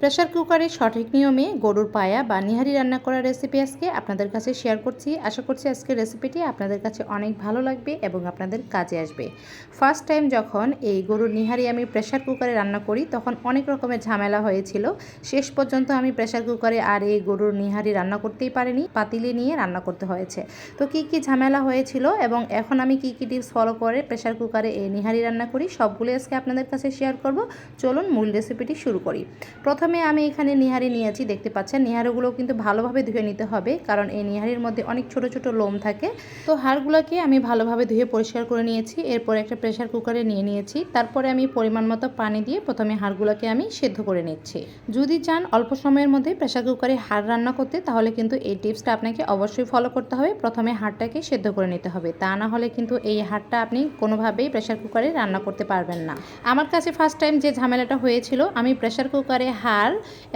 Pressure কুকারে সঠিক নিয়মে গরুর পায়া বা নিহারি রান্না করার রেসিপি আজকে আপনাদের কাছে শেয়ার করছি। আশা করছি আজকের রেসিপিটি আপনাদের কাছে অনেক ভালো লাগবে এবং আপনাদের কাজে আসবে। ফার্স্ট টাইম যখন এই গরুর নিহারি আমি প্রেশার কুকারে রান্না করি, তখন অনেক রকমের ঝামেলা হয়েছিল। শেষ পর্যন্ত আমি প্রেশার কুকারে আর এই গরুর নিহারি রান্না করতেই পারিনি, পাতিলে নিয়ে রান্না করতে হয়েছে। তো কি কি ঝামেলা হয়েছিল এবং এখন আমি কি কি টিপস ফলো করে প্রেশার কুকারে এই নিহারি রান্না করি সবগুলো আজকে আপনাদের কাছে শেয়ার করব। চলুন মূল রেসিপিটি শুরু করি। প্রথমে আমি এখানে নিহারি নিয়েছি, দেখতে পাচ্ছেন। নিহারিগুলো কিন্তু ভালোভাবে ধুয়ে নিতে হবে, কারণ এই নিহারির মধ্যে অনেক ছোট ছোট লোম থাকে। তো হাড়গুলোকে আমি ভালোভাবে ধুয়ে পরিষ্কার করে নিয়েছি, এরপর একটা প্রেশার কুকারে নিয়ে নিয়েছি। তারপরে আমি পরিমাণ মতো পানি দিয়ে প্রথমে হাড়গুলোকে আমি সেদ্ধ করে নিচ্ছি। যদি চান অল্প সময়ের মধ্যে প্রেশার কুকারে হাড় রান্না করতে, তাহলে কিন্তু এই টিপসটা আপনাকে অবশ্যই ফলো করতে হবে। প্রথমে হাড়টাকে সেদ্ধ করে নিতে হবে, তা না হলে কিন্তু এই হাড়টা আপনি কোনোভাবেই প্রেশার কুকারে রান্না করতে পারবেন না। আমার কাছে ফার্স্ট টাইম যে ঝামেলাটা হয়েছিল, আমি প্রেশার কুকারে হাড়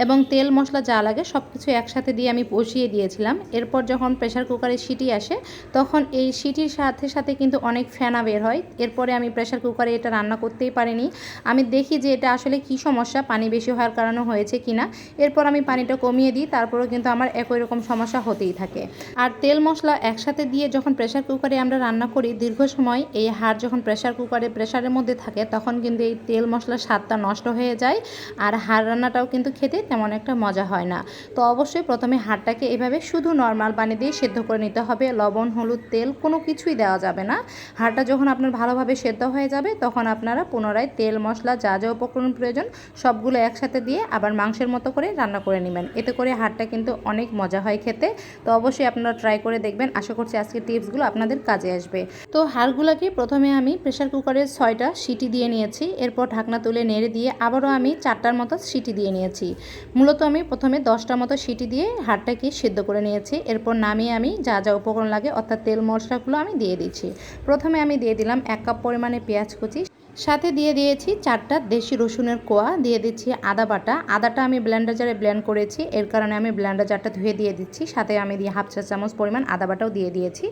এবং তেল, মশলা যা লাগে সব কিছু একসাথে দিয়ে আমি বসিয়ে দিয়েছিলাম। এরপর যখন প্রেশার কুকারে সিটি আসে, তখন এই সিটির সাথে সাথে কিন্তু অনেক ফেনা বের হয়। এরপরে আমি প্রেশার কুকারে এটা রান্না করতেই পারিনি। আমি দেখি যে এটা আসলে কি সমস্যা, পানি বেশি হওয়ার কারণে হয়েছে কিনা এরপর আমি পানিটা কমিয়ে দিই, তারপরেও কিন্তু আমার একই রকম সমস্যা হতেই থাকে। আর তেল, মশলা একসাথে দিয়ে যখন প্রেশার কুকারে আমরা রান্না করি, দীর্ঘ সময় এই হাড় যখন প্রেশার কুকারে প্রেশারের মধ্যে থাকে, তখন কিন্তু এই তেল, মশলার স্বাদটা নষ্ট হয়ে যায়। আর হাড় রান্নাটাও কিন্তু খেতে তেমন একটা মজা হয় না। তো অবশ্যই প্রথমে হাড়টাকে এভাবে শুধু নর্মাল পানি দিয়ে সেদ্ধ করে নিতে হবে। লবণ, হলুদ, তেল কোনো কিছুই দেওয়া যাবে না। হাড়টা যখন আপনার ভালোভাবে সেদ্ধ হয়ে যাবে, তখন আপনারা পুনরায় তেল, মশলা, যা যা উপকরণ প্রয়োজন সবগুলো একসাথে দিয়ে আবার মাংসের মতো করে রান্না করে নেবেন। এতে করে হাড়টা কিন্তু অনেক মজা হয় খেতে। তো অবশ্যই আপনারা ট্রাই করে দেখবেন। আশা করছি আজকের টিপসগুলো আপনাদের কাজে আসবে। তো হাড়গুলোকে প্রথমে আমি প্রেশার কুকারের ছয়টা সিটি দিয়ে নিয়েছি। এরপর ঢাকনা তুলে নেড়ে দিয়ে আবারও আমি চারটার মতো সিটি দিয়ে নিয়েছি। মূলত আমি প্রথমে দশটা মতো সিটি দিয়ে হাড়টাকে সেদ্ধ করে নিয়েছি। এরপর নামিয়ে আমি যা যা উপকরণ লাগে, অর্থাৎ তেল মশলাগুলো আমি দিয়ে দিচ্ছি। প্রথমে আমি দিয়ে দিলাম এক কাপ পরিমাণে পেঁয়াজ কুচি সাথে দিয়ে দিয়েছি চারটা দেশি রসুনের কোয়া, দিয়ে দিচ্ছি আদা বাটা। আদাটা আমি ব্লেন্ডার জারে ব্লেন্ড করেছি, এর কারণে আমি ব্লেন্ডার জারটা ধুয়ে দিয়ে দিচ্ছি। সাথে আমি দিয়ে হাফ চা চামচ পরিমাণ আদা বাটাও দিয়ে দিয়েছি।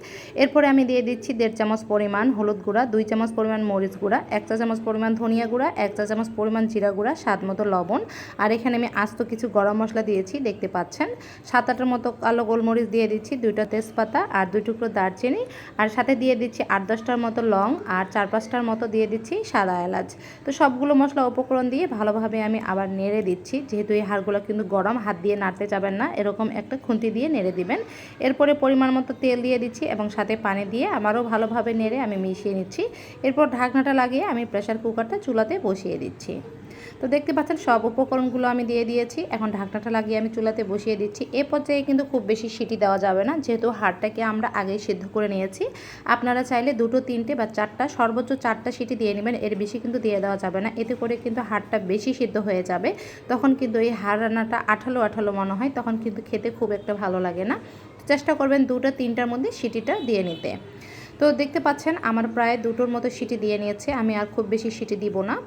এরপরে আমি দিয়ে দিচ্ছি দেড় চামচ পরিমাণ হলুদ গুঁড়া, দুই চামচ পরিমাণ মরিচ গুঁড়া, এক চা চামচ পরিমাণ ধনিয়া গুঁড়া, এক চা চামচ পরিমাণ জিরা গুঁড়া, স্বাদ মতো লবণ। আর এখানে আমি আস্ত কিছু গরম মশলা দিয়েছি, দেখতে পাচ্ছেন। সাত আটের মতো কালো গোলমরিচ দিয়ে দিচ্ছি, দুইটা তেজপাতা আর দুই টুকরো দারচিনি। আর সাথে দিয়ে দিচ্ছি আট দশটার মতো লং আর চার পাঁচটার মতো দিয়ে দিচ্ছি সাদা এলাচ। তো সবগুলো মশলা উপকরণ দিয়ে ভালোভাবে আমি আবার নেড়ে দিচ্ছি। যেহেতু এই হাড়গুলো কিন্তু গরম, হাত দিয়ে নাড়তে যাবেন না। এরকম একটা খুন্তি দিয়ে নেড়ে দিবেন। এরপরে পরিমাণ মতো তেল দিয়ে দিচ্ছি এবং সাথে পানি দিয়ে আমারও ভালোভাবে নেড়ে আমি মিশিয়ে নিচ্ছি। এরপর ঢাকনাটা লাগিয়ে আমি প্রেশার কুকারটা চুলাতে বসিয়ে দিচ্ছি। তো দেখতে পাচ্ছেন, সব উপকরণগুলো আমি দিয়ে দিয়েছি। এখন ঢাকনাটা লাগিয়ে আমি চুলাতে বসিয়ে দিচ্ছি। এ পর্যায়ে কিন্তু খুব বেশি সিটি দেওয়া যাবে না, যেহেতু হাড়টাকে আমরা আগেই সিদ্ধ করে নিয়েছি। আপনারা চাইলে দুটো, তিনটে বা চারটা, সর্বোচ্চ চারটা সিটি দিয়ে নেবেন, এর বেশি কিন্তু দিয়ে দেওয়া যাবে না। এতে করে কিন্তু হাড়টা বেশি সিদ্ধ হয়ে যাবে। তখন কিন্তু এই হাড় রান্নাটা আঠালো আঠালো মনে হয়, তখন কিন্তু খেতে খুব একটা ভালো লাগে না। চেষ্টা করবেন দুটো, তিনটার মধ্যে সিটিটা দিয়ে নিতে। তো দেখতে পাচ্ছেন, আমার প্রায় দুটোর মতো সিটি দিয়ে নিয়েছে, আমি আর খুব বেশি সিটি দিব না।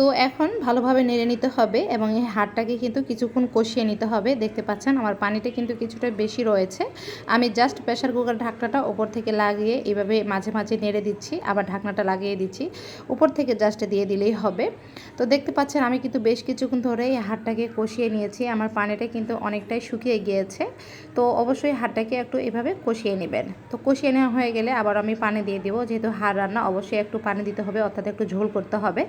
তো এখন ভালোভাবে নেড়ে নিতে হবে এবং এই হাড়টাকে কিন্তু কিছুক্ষণ কষিয়ে নিতে হবে। দেখতে পাচ্ছেন আমার পানিটা কিন্তু কিছুটা বেশি রয়েছে। আমি জাস্ট প্রেশার কুকার ঢাকনাটা ওপর থেকে লাগিয়ে এভাবে মাঝে মাঝে নেড়ে দিচ্ছি, আবার ঢাকনাটা লাগিয়ে দিচ্ছি। উপর থেকে জাস্ট দিয়ে দিলেই হবে। তো দেখতে পাচ্ছেন আমি কিন্তু বেশ কিছুক্ষণ ধরে এই হাড়টাকে কষিয়ে নিয়েছি। আমার পানিটা কিন্তু অনেকটাই শুকিয়ে গিয়েছে। তো অবশ্যই হাড়টাকে একটু এভাবে কষিয়ে নেবেন। তো কষিয়ে নেওয়া হয়ে গেলে আবার আমি পানি দিয়ে দিব। যেহেতু হাড় রান্না অবশ্যই একটু পানি দিতে হবে, অর্থাৎ একটু ঝোল করতে হবে।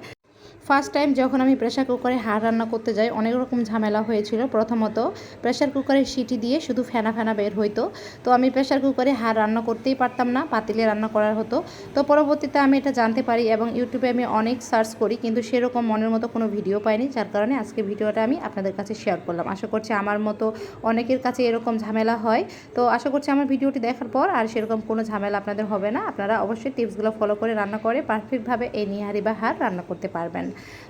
ফার্স্ট টাইম যখন আমি প্রেশার কুকারে হাড় রান্না করতে যাই, অনেক রকম ঝামেলা হয়েছিল। প্রথমত প্রেশার কুকারের সিটি দিয়ে শুধু ফেনা ফেনা বের হইতো। তো আমি প্রেশার কুকারে হাড় রান্না করতেই পারতাম না, পাতিলে রান্না করার হতো। তো পরবর্তীতে আমি এটা জানতে পারি এবং ইউটিউবে আমি অনেক সার্চ করি, কিন্তু সেরকম মনের মতো কোনো ভিডিও পাইনি, যার কারণে আজকে ভিডিওটা আমি আপনাদের কাছে শেয়ার করলাম। আশা করছি আমার মতো অনেকের কাছে এরকম ঝামেলা হয়। তো আশা করছি আমার ভিডিওটি দেখার পর আর সেরকম কোনো ঝামেলা আপনাদের হবে না। আপনারা অবশ্যই টিপসগুলো ফলো করে রান্না করে পারফেক্টভাবে এই নিহারি বা হাড় রান্না করতে পারবেন।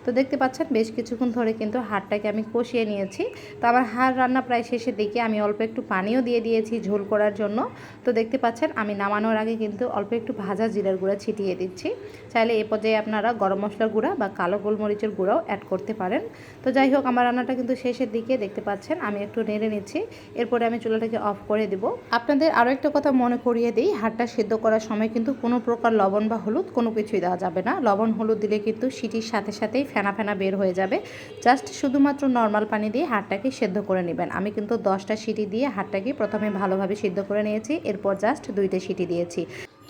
তো দেখতে পাচ্ছেন বেশ কিছুক্ষণ ধরে কিন্তু হাড়টাকে আমি কষিয়ে নিয়েছি। তো আমার হাড় রান্না প্রায় শেষের দিকে আমি অল্প একটু পানিও দিয়ে দিয়েছি ঝোল করার জন্য। তো দেখতে পাচ্ছেন আমি নামানোর আগে কিন্তু অল্প একটু ভাজা জিরার গুঁড়া ছিটিয়ে দিচ্ছি। চাইলে এ পর্যায়ে আপনারা গরম মশলার গুঁড়া বা কালো গোলমরিচের গুঁড়াও অ্যাড করতে পারেন। তো যাই হোক, আমার রান্নাটা কিন্তু শেষের দিকে দেখতে পাচ্ছেন আমি একটু নেড়ে নিচ্ছি। এরপরে আমি চুলাটাকে অফ করে দেব। আপনাদের আরও একটা কথা মনে করিয়ে দিই, হাড়টা সেদ্ধ করার সময় কিন্তু কোনো প্রকার লবণ বা হলুদ কোনো কিছুই দেওয়া যাবে না। লবণ হলুদ দিলে কিন্তু সিটির সাথে সাথেই ফেনা ফেনা বের হয়ে যাবে। জাস্ট শুধুমাত্র নর্মাল পানি দিয়ে হাড়টাকে সেদ্ধ করে নেবেন। আমি কিন্তু দশটা সিটি দিয়ে হাড়টাকে প্রথমে ভালোভাবে সিদ্ধ করে নিয়েছি, এরপর জাস্ট দুইটা সিটি দিয়েছি।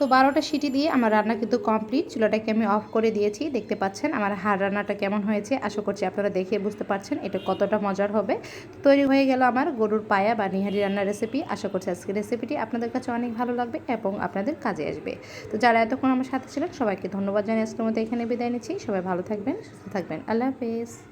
তো বারোটা সিটি দিয়ে আমার রান্না কিন্তু কমপ্লিট। চুলাটাকে আমি অফ করে দিয়েছি। দেখতে পাচ্ছেন আমার হাড় রান্নাটা কেমন হয়েছে, আশা করছি আপনারা দেখে বুঝতে পারছেন এটা কতটা মজার হবে। তৈরি হয়ে গেল আমার গরুর পায়া বা নিহারি রান্নার রেসিপি আশা করছি আজকের রেসিপিটি আপনাদের কাছে অনেক ভালো লাগবে এবং আপনাদের কাজে আসবে। তো যারা এতক্ষণ আমার সাথে ছিলেন সবাইকে ধন্যবাদ জানিয়ে আজকের মতো এখানে বিদায় নিচ্ছি। সবাই ভালো থাকবেন, সুস্থ থাকবেন। আল্লাহ হাফেজ।